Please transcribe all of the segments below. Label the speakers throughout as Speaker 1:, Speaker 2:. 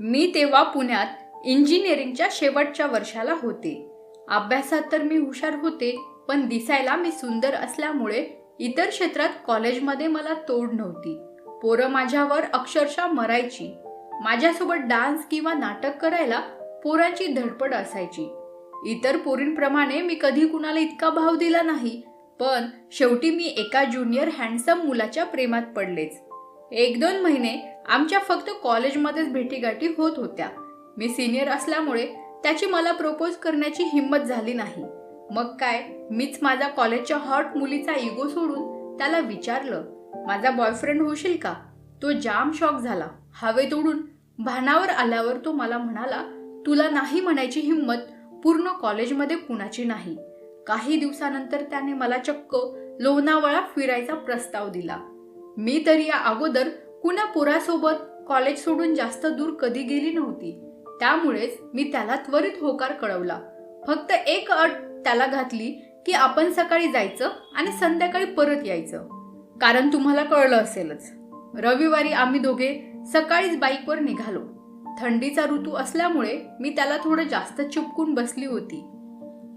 Speaker 1: मी तेव्हा पुण्यात इंजिनिअरिंगच्या शेवटच्या वर्षाला होते. अभ्यासात तर मी हुशार होते पण दिसायला मी सुंदर असल्यामुळे इतर क्षेत्रात कॉलेजमध्ये मला तोड नव्हती. पोरं माझ्यावर अक्षरशः मरायची. माझ्यासोबत डान्स किंवा नाटक करायला पोरांची धडपड असायची. इतर पोरींप्रमाणे मी कधी कुणाला इतका भाव दिला नाही पण शेवटी मी एका ज्युनियर हँडसम मुलाच्या प्रेमात पडलेच. एक दोन महिने आमच्या फक्त कॉलेजमध्येच भेटीगाठी होत होत्या. मी सिनियर असल्यामुळे त्याची मला प्रपोज करण्याची हिंमत झाली नाही. मग काय? मीच माझा कॉलेजच्या हॉट मुलीचा इगो सोडून त्याला विचारलं माझा बॉयफ्रेंड होशील का? तो जाम शॉक झाला. हवेत उडून भानावर आल्यावर तो मला म्हणाला तुला नाही म्हणायची हिंमत पूर्ण कॉलेजमध्ये कुणाची नाही. काही दिवसानंतर त्याने मला चक्क लोणावळा फिरायचा प्रस्ताव दिला. मी तर या अगोदर कुणा पोरासोबत कॉलेज सोडून जास्त दूर कधी गेली नव्हती. त्यामुळेच मी त्याला त्वरित होकार कळवला. फक्त एक अट त्याला घातली की आपण सकाळी जायचं आणि संध्याकाळी परत यायचं. कारण तुम्हाला कळलं असेलच. रविवारी आम्ही दोघे सकाळीच बाईकवर निघालो. थंडीचा ऋतू असल्यामुळे मी त्याला थोडं जास्त चिपकून बसली होती.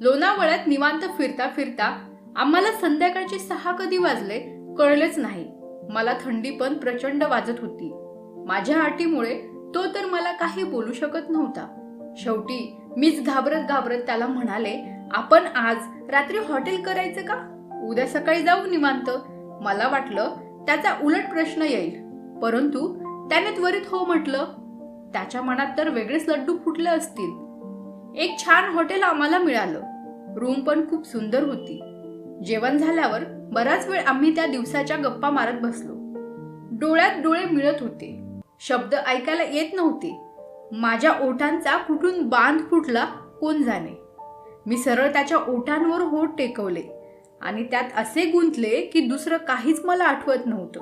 Speaker 1: लोणावळ्यात निवांत फिरता फिरता आम्हाला संध्याकाळचे सहा कधी वाजले कळलेच नाही. मला थंडी पण प्रचंड वाजत होती. माझ्या अटीमुळे तो तर मला काही बोलू शकत नव्हता. शेवटी मीच घाबरत घाबरत त्याला म्हणाले आपण आज रात्री हॉटेल करायचं का? उद्या सकाळी जाऊ निवांत. मला वाटलं त्याचा उलट प्रश्न येईल. परंतु त्याने त्वरित हो म्हटलं. त्याच्या मनात तर वेगळेच लड्डू फुटले असतील. एक छान हॉटेल आम्हाला मिळालं. रूम पण खूप सुंदर होती. जेवण झाल्यावर बराच वेळ आम्ही त्या दिवसाच्या गप्पा मारत बसलो. डोळ्यात डोळे मिळत होते. शब्द ऐकायला येत नव्हते. माझ्या ओठांचा कुठून बांध फुटला कोण जाणे? मी सरळ त्याच्या ओठांवर होठ टेकवले आणि त्यात असे गुंतले की दुसरं काहीच मला आठवत नव्हतं.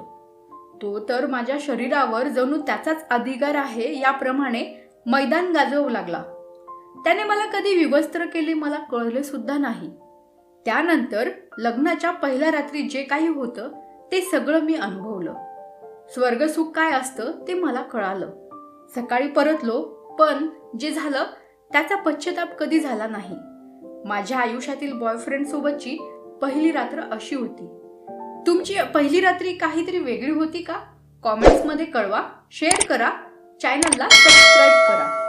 Speaker 1: तो तर माझ्या शरीरावर जणू त्याचाच अधिकार आहे याप्रमाणे मैदान गाजवू लागला. त्याने मला कधी विवस्त्र केले मला कळले सुद्धा नाही. त्यानंतर लग्नाच्या पहिल्या रात्री जे काही होतं ते सगळं मी अनुभवलं. स्वर्गसुख काय असतं ते मला कळालं. सकाळी परतलो पण जे झालं त्याचा पश्चाताप कधी झाला नाही. माझ्या आयुष्यातील बॉयफ्रेंड सोबतची पहिली रात्र अशी होती. तुमची पहिली रात्री काहीतरी वेगळी होती का? कॉमेंट्समध्ये कळवा शेअर करा चॅनलला सबस्क्राईब करा.